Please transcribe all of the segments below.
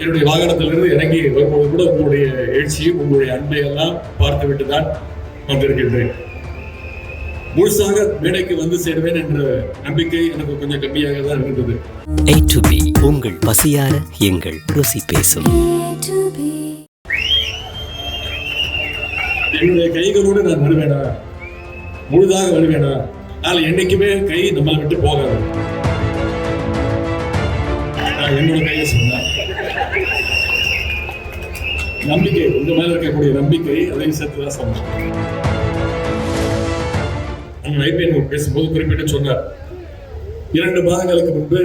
என்னுடைய வாகனத்திலிருந்து இறங்கி வரும்போது கூட உங்களுடைய எழுச்சியும் உங்களுடைய அன்பை எல்லாம் பார்த்துவிட்டு தான் வந்திருக்கின்றேன். முழுசாக மேடைக்கு வந்து சேருவேன் என்ற நம்பிக்கை எனக்கு கொஞ்சம் கம்மியாக தான் இருந்தது. A to B உங்கள் பசியார எங்கள் ருசி பேசும். என்னுடைய கைகளோடு நான் வருவேனா? முழுதாக வருவேனா? ஆனால் என்னைக்குமே கை நம்மளை விட்டு போகாது. நான் என்னோட கையை சொன்னேன். நம்பிக்கை உங்க மேல இருக்கக்கூடிய நம்பிக்கை அதையும் சேர்த்து தான் சொன்னேன் ஐபிஎன் பேசும்போது குறிப்பிட்டு சொன்னார். இரண்டு மாதங்களுக்கு முன்பு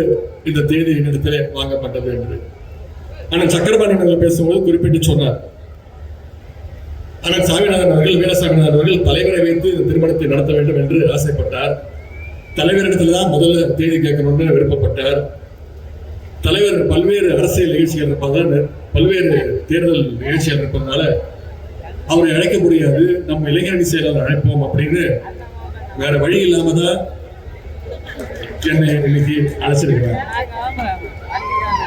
இந்த தேதி என்னிடத்திலே வாங்கப்பட்டது என்று. ஆனால் சக்கரபாணி அவர்கள் பேசும்போது குறிப்பிட்டு சொன்னார். ஆனால் சாமிநாதன் அவர்கள் வீரசாமிநாதன் அவர்கள் தலைவரை வைத்து இந்த திருமணத்தை நடத்த வேண்டும் என்று ஆசைப்பட்டார். தலைவரிடத்தில் தான் முதல்ல தேதி கேட்கணும்னு விருப்பப்பட்டார். தலைவர் பல்வேறு அரசியல் நிகழ்ச்சிகள் இருப்பதால் பல்வேறு தேர்தல் நிகழ்ச்சிகள் இருப்பதனால அவரை அழைக்க முடியாது. நம்ம இளைஞரணி செயலாளர் அழைப்போம் அப்படின்னு வேற வழி இல்லாம தான் என்னை இன்னைக்கு அழைச்சிருக்கிறேன்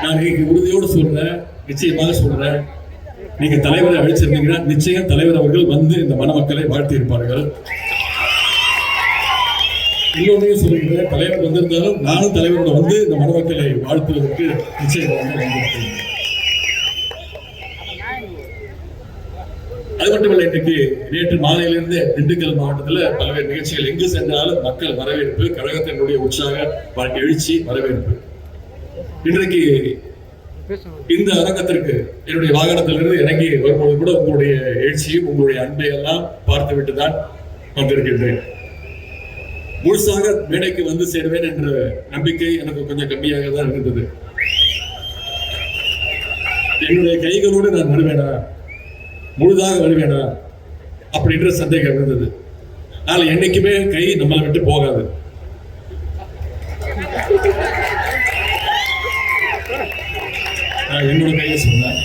நான் இன்னைக்கு உறுதியோடு சொல்றேன் நிச்சயமாக சொல்றேன். நீங்க தலைவரை அழைச்சிருந்தீங்கன்னா நிச்சயம் தலைவர் அவர்கள் வந்து இந்த மணமக்களை வாழ்த்தி இருப்பார்கள் இன்னொன்னையும் சொல்லுகிறேன் தலைவர் வந்திருந்தாலும் நானும் தலைவரோட வந்து இந்த மணமக்களை வாழ்த்துவதற்கு நிச்சயம் வந்து அது மட்டுமல்ல இன்றைக்கு நேற்று மாலையிலிருந்து திண்டுக்கல் மாவட்டத்துல பல்வேறு நிகழ்ச்சிகள் எங்கு சென்றாலும் மக்கள் வரவேற்பு கழகத்தினுடைய உற்சாக எழுச்சி வரவேற்பு. இன்றைக்கு இந்த அரங்கத்திற்கு என்னுடைய வாகனத்திலிருந்து இறங்கி வரும்போது கூட உங்களுடைய எழுச்சியும் உங்களுடைய அன்பை எல்லாம் பார்த்துவிட்டு தான் வந்திருக்கின்றேன். முழுசாக மேடைக்கு வந்து சேருவேன் என்ற நம்பிக்கை எனக்கு கொஞ்சம் கம்மியாக தான் இருந்தது. என்னுடைய கைகளோடு நான் வருவேனா? முழுதாக வருவேனா? அப்படின்ற சந்தேகம் இருந்தது. ஆனால் என்னைக்குமே கை நம்மளை விட்டு போகாது. நான் என்னோட கையை சொன்னேன்.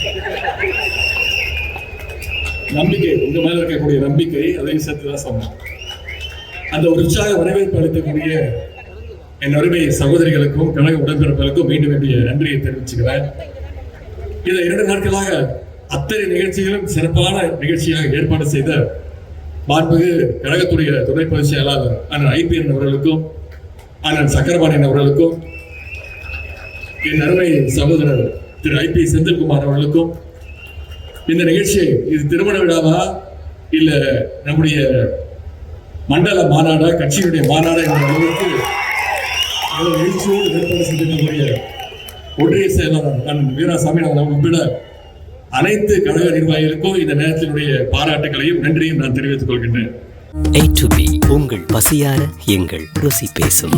நம்பிக்கை உங்க மேல இருக்கக்கூடிய நம்பிக்கை அதையும் சேர்த்து தான் சொன்னேன். அந்த ஒரு உற்சாக வரவேற்பு அளிக்கக்கூடிய என் அருமை சகோதரிகளுக்கும் கழக உடன்பிறப்புகளுக்கும் மீண்டும் வேண்டிய நன்றியை தெரிவிச்சுக்கிறேன். இதை இரண்டு நாட்களாக அத்தனை நிகழ்ச்சிகளும் சிறப்பான நிகழ்ச்சியாக ஏற்பாடு செய்த மாண்புகு கழகத்துடைய துணை பொதுச் செயலாளர் அண்ணன் ஐபிஎன் அவர்களுக்கும் அண்ணன் சக்கரபாணியன் அவர்களுக்கும் என் அருமை சகோதரர் திரு ஐ பி செந்தில்குமார் அவர்களுக்கும் இந்த நிகழ்ச்சி இது திருமண விழாவா இல்ல நம்முடைய மண்டல மாநாடா கட்சியினுடைய மாநாடா என்ற அளவுக்கு எழுச்சியோடு ஏற்பாடு செய்திருக்கக்கூடிய ஒன்றிய செயலாளர் அண்ணன் வீராசாமி அவர்கள் உட்பட அனைத்து கழக நிர்வாகிகளுக்கும் இந்த நேரத்தினுடைய பாராட்டுகளையும் நன்றியும் நான் தெரிவித்துக் கொள்கின்றேன். A to B உங்கள் பசியார எங்கள் ருசி பேசும்.